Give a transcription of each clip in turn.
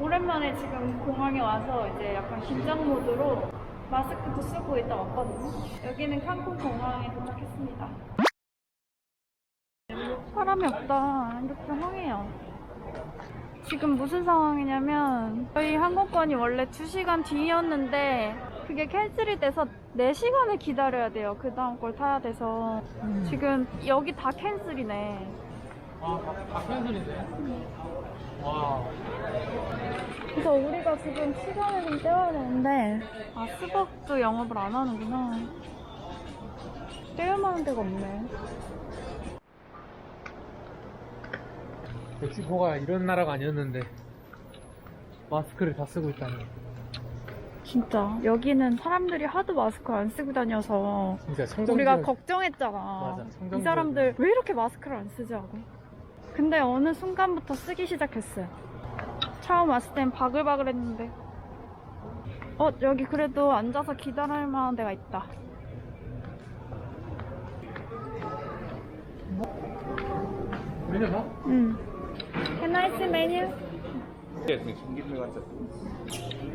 오랜만에 지금 공항에 와서 이제 약간 긴장 모드로 마스크도 쓰고 있다 왔거든요. 여기는 칸쿤 공항에 도착했습니다. 사람이 없다. 이렇게 황해요. 지금 무슨 상황이냐면 저희 항공권이 원래 2시간 뒤였는데 그게 캔슬이 돼서 4시간을 기다려야 돼요. 그 다음 걸 타야 돼서 지금 여기 다 캔슬이네. 아, 다 캔슬인데? 와. 그래서 우리가 지금 시간을 좀 때워야 되는데. 아 스벅도 영업을 안 하는구나. 때울 만한 데가 없네. 멕시코가 이런 나라가 아니었는데 마스크를 다 쓰고 있다니. 진짜. 여기는 사람들이 하도 마스크 안 쓰고 다녀서 진짜 청정 우리가 걱정했잖아. 맞아, 청정 이 사람들 왜 이렇게 마스크를 안 쓰지 하고. 근데 어느 순간부터 쓰기 시작했어요 처음 왔을 땐 바글바글 했는데 어 여기 그래도 앉아서 기다릴 만한 데가 있다 메뉴 봐? 응 Can I see menu? Yes, miss. Give me one second.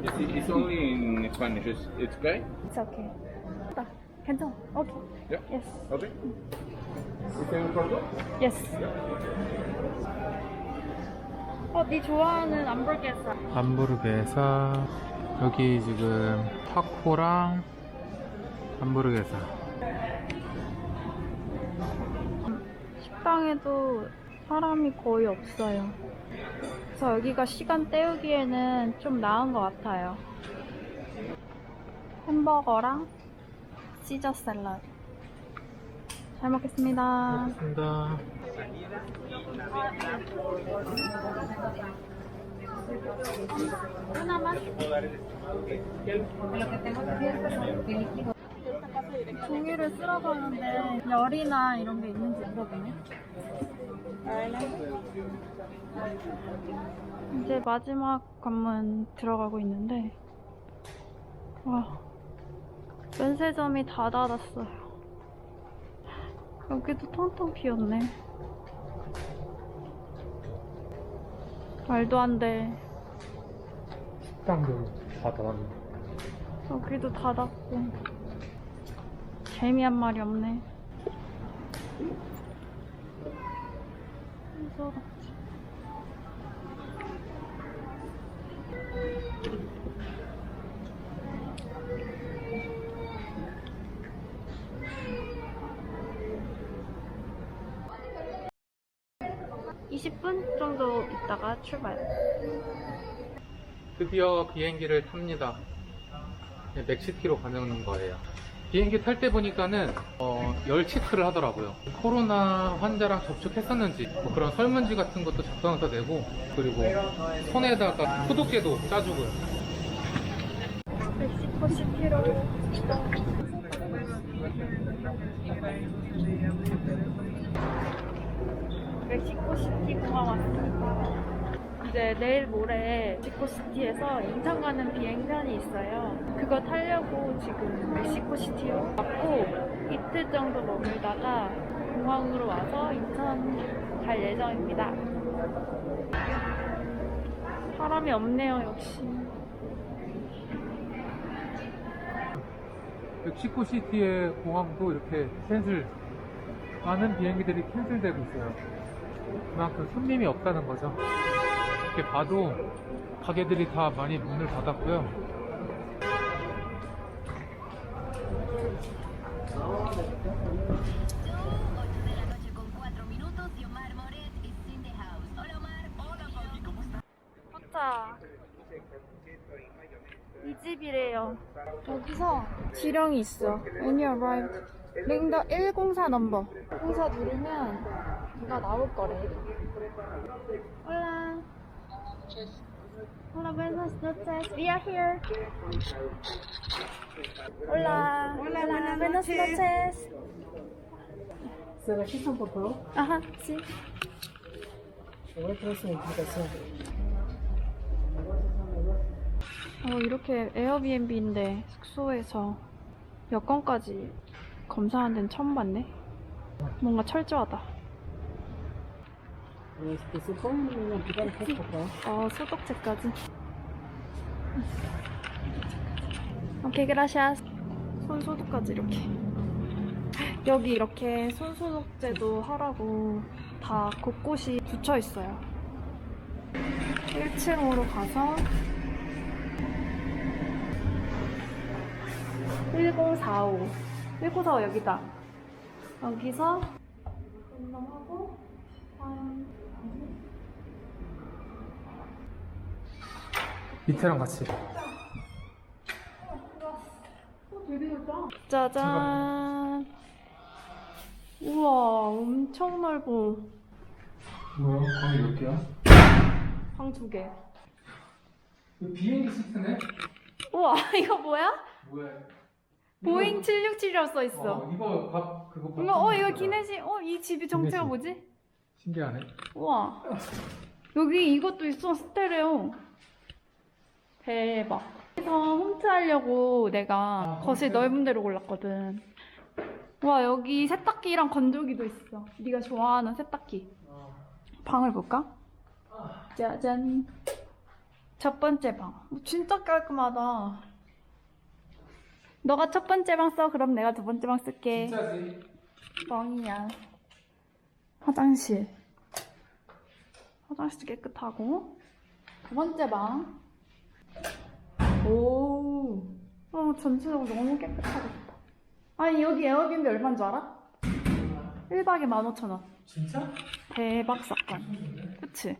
It's, it's only in Spanish. It's, it's okay? It's okay. 나 괜찮아. 오케이. Yeah. Yes. Okay. You can record Yes. 어, 네 좋아하는 함버게사. 함부르게사 여기 지금 타코랑 함부르게사 식당에도 사람이 거의 없어요. 그래서 여기가 시간 때우기에는 좀 나은 것 같아요. 햄버거랑 시저 샐러드. 잘 먹겠습니다. 고맙습니다 하나만. 종이를 쓰러 가는데 열이나 이런 게 있는지 물어보네. 이제 마지막 관문 들어가고 있는데 와 면세점이 다 닫았어요. 여기도 텅텅 비었네. 말도 안 돼. 식당도 다 닫았네. 여기도 닫았고. 재미 한 마리 없네. 무서워 (20분) 정도 있다가 출발. 드디어 비행기를 탑니다. 네, 멕시티로 가는 거예요. 비행기 탈 때 보니까는 어, 열 체크를 하더라고요. 코로나 환자랑 접촉했었는지 뭐 그런 설문지 같은 것도 작성해서 내고 그리고 손에다가 소독제도 짜주고요. 멕시코 시티로 멕시코 시티 공항 왔습니다. 이제 내일 모레 멕시코 시티에서 인천 가는 비행편이 있어요. 그거 타려고 지금 멕시코 시티로 왔고 이틀 정도 머물다가 공항으로 와서 인천 갈 예정입니다. 사람이 없네요, 역시. 멕시코 시티의 공항도 이렇게 캔슬 많은 비행기들이 캔슬되고 있어요 그만큼 손님이 없다는 거죠 이렇게 봐도 가게들이 다 많이 문을 닫았고요 de la noche con 4 minutos y Omar Moret is in the house. Hola Omar. Hola papi, ¿cómo estás? 포차 이 집이래요 여기서 지령이 있어 When you arrived the 104 넘버 104 누르면 누가 나올 거래 Hola Hola buenas noches We are here Hola Hola buenas noches ¿Se registran, por favor? Ajá, sí Le voy a traer su identificación. 어, 이렇게 에어비앤비인데 숙소에서 여권까지 검사하는 데는 처음 봤네. 뭔가 철저하다. 어, 소독제까지. 오케이, 그라시아스. 손 소독까지 이렇게. 여기 이렇게 손 소독제도 하라고 다 곳곳이 붙여 있어요. 1층으로 가서 1045. 1045 여기다. 여기서 운동하고 한 밑에랑 같이. 짜잔. 우와, 엄청 넓어. 뭐야? 방이 몇 개야? 방 두 개. 이거 비행기 시트네? 우와, 이거 뭐야? 뭐야? 보잉 767이라고 써 있어. 어, 이거 밥 그거 밥 이거, 어, 이거. 기내식, 어, 이 집이 정체가 기내식. 뭐지? 신기하네. 우와. 여기 이것도 있어, 스테레오. 대박. 그래서 홈트 하려고 내가 아, 거실 홈트. 넓은 데로 골랐거든. 와, 여기 세탁기랑 건조기도 있어. 네가 좋아하는 세탁기. 방을 볼까? 짜잔. 첫 번째 방. 어, 진짜 깔끔하다. 너가 첫 번째 방 써. 그럼 내가 두 번째 방 쓸게. 진짜지? 뻥이야. 화장실. 화장실 깨끗하고. 두 번째 방. 오. 어, 전체적으로 너무 깨끗하고 좋다. 아니, 여기 에어비앤비 얼마인 줄 알아? 1박에 15,000원. 진짜? 대박 사건. 그치?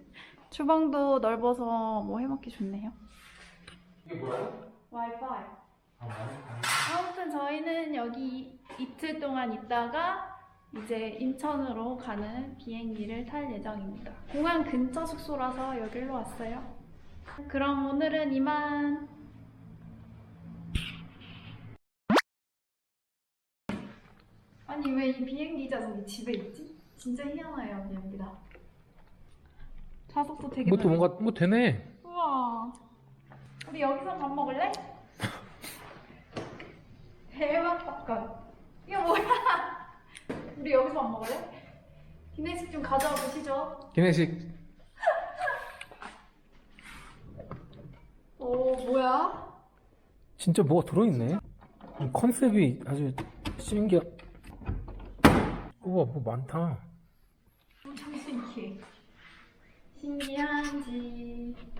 주방도 넓어서 뭐 해먹기 좋네요. 이게 뭐야? 와이파이. 아. 아무튼 저희는 여기 이틀 동안 있다가 이제 인천으로 가는 비행기를 탈 예정입니다. 공항 근처 숙소라서 여기로 왔어요. 그럼 오늘은 이만. 아니 왜 이 비행기 좌석이 집에 있지? 진짜 희한해요 비행기다. 좌석도 되게 이것도 넓- 뭔가 뭐 되네. 우와. 우리 여기서 밥 먹을래? 대박 사건. 이거 뭐야? 우리 여기서 밥 먹을래? 기내식 좀 가져와 보시죠. 기내식 오, 뭐야? 진짜 뭐가 들어있네. 컨셉이 아주 신기하. 우와 뭐 많다. 엄청 신기해. 신기한 집.